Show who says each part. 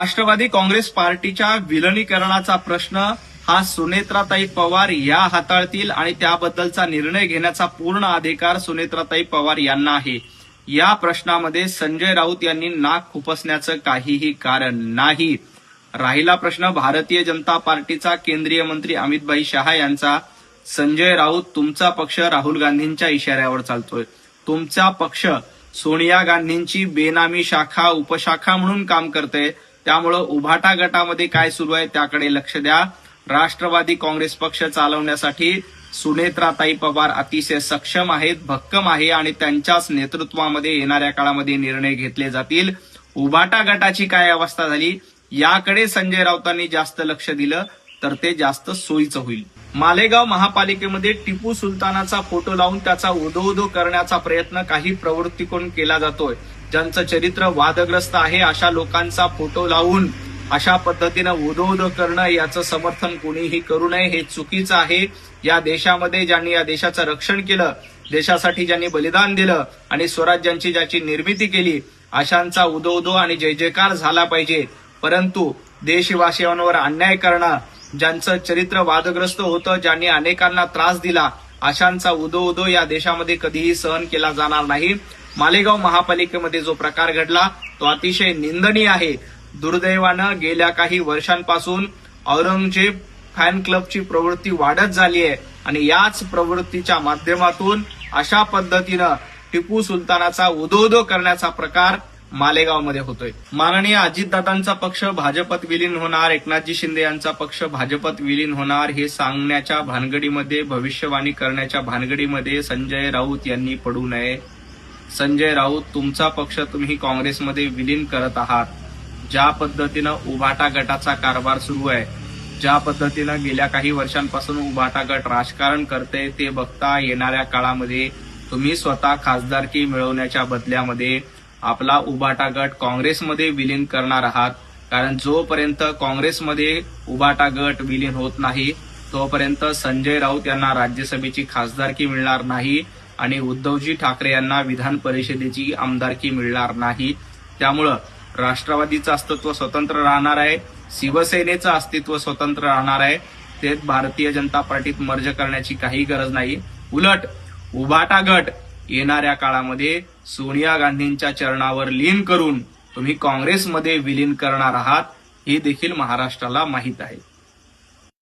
Speaker 1: राष्ट्रवादी काँग्रेस पार्टीच्या विलनीकरणाचा प्रश्न हा सुनेत्राताई पवार या हाताळतील आणि त्याबद्दलचा निर्णय घेण्याचा पूर्ण अधिकार सुनेत्राताई पवार यांना आहे. या प्रश्नामध्ये संजय राऊत यांनी नाक खुपसण्याचं काहीही कारण नाही. राहिला प्रश्न भारतीय जनता पार्टीचा केंद्रीय मंत्री अमितभाई शहा यांचा. संजय राऊत तुमचा पक्ष राहुल गांधींच्या इशाऱ्यावर चालतोय. तुमचा पक्ष सोनिया गांधींची बेनामी शाखा उपशाखा म्हणून काम करते त्यामुळं उभाटा गटामध्ये काय सुरू आहे त्याकडे लक्ष द्या. राष्ट्रवादी काँग्रेस पक्ष चालवण्यासाठी सुनेत्राताई पवार अतिशय सक्षम आहेत भक्कम आहे आणि त्यांच्याच नेतृत्वामध्ये येणाऱ्या काळामध्ये निर्णय घेतले जातील. उभाटा गटाची काय अवस्था झाली? याकडे संजय राऊतांनी जास्त लक्ष दिलं तर ते जास्त सोयीचं होईल. मालेगाव महापालिकेमध्ये टिपू सुलतानाचा फोटो लावून त्याचा उदो उदो करण्याचा प्रयत्न काही प्रवृत्तीकडून केला जातोय. ज्यांचं चरित्र वादग्रस्त आहे अशा लोकांचा फोटो लावून अशा पद्धतीनं उदोद करणं याचं समर्थन कोणीही करू नये हे चुकीचं आहे. या देशामध्ये ज्यांनी या देशाचं रक्षण केलं देशासाठी ज्यांनी बलिदान दिलं आणि स्वराज्यांची ज्याची निर्मिती केली अशांचा उदो उदो आणि जय जयकार झाला पाहिजे. परंतु देशवासियांवर अन्याय करणं ज्यांचं चरित्र वादग्रस्त होतं ज्यांनी अनेकांना त्रास दिला अशांचा उदो उदो या देशामध्ये कधीही सहन केला जाणार नाही. मालेगाव महापालिकेमध्ये जो प्रकार घडला तो अतिशय निंदनीय आहे. दुर्दैवानं गेल्या काही वर्षांपासून औरंगजेब फॅन क्लबची प्रवृत्ती वाढत झाली आहे आणि याच प्रवृत्तीच्या माध्यमातून अशा पद्धतीनं टिपू सुलतानाचा उदोदो करण्याचा प्रकार मालेगावमध्ये होतोय. माननीय अजितदादांचा पक्ष भाजपत विलीन होणार एकनाथजी शिंदे यांचा पक्ष भाजपत विलीन होणार हे सांगण्याच्या भानगडीमध्ये भविष्यवाणी करण्याच्या भानगडीमध्ये संजय राऊत यांनी पडू नये. संजय राऊत तुमचा पक्ष तुम्ही काँग्रेसमध्ये विलीन करत आहात. ज्या पद्धतीनं उभाटा गटाचा कारभार सुरू आहे ज्या पद्धतीनं गेल्या काही वर्षांपासून उभाटा गट राजकारण करते ते बघता येणाऱ्या काळामध्ये तुम्ही स्वतः खासदारकी मिळवण्याच्या बदल्यामध्ये आपला उभाटा गट काँग्रेसमध्ये विलीन करणार आहात. कारण जोपर्यंत काँग्रेसमध्ये उभाटा गट विलीन होत नाही तोपर्यंत संजय राऊत यांना राज्यसभेची खासदारकी मिळणार नाही. आणि उद्धवजी ठाकरे यांना विधान परिषदेची आमदारकी मिळणार नाही. त्यामुळं राष्ट्रवादीचं अस्तित्व स्वतंत्र राहणार आहे शिवसेनेचं अस्तित्व स्वतंत्र राहणार आहे. ते भारतीय जनता पार्टीत मर्ज करण्याची काही गरज नाही. उलट उभाटा गट येणाऱ्या काळामध्ये सोनिया गांधींच्या चरणावर लीन करून तुम्ही काँग्रेसमध्ये विलीन करणार आहात हे देखील महाराष्ट्राला माहीत आहे.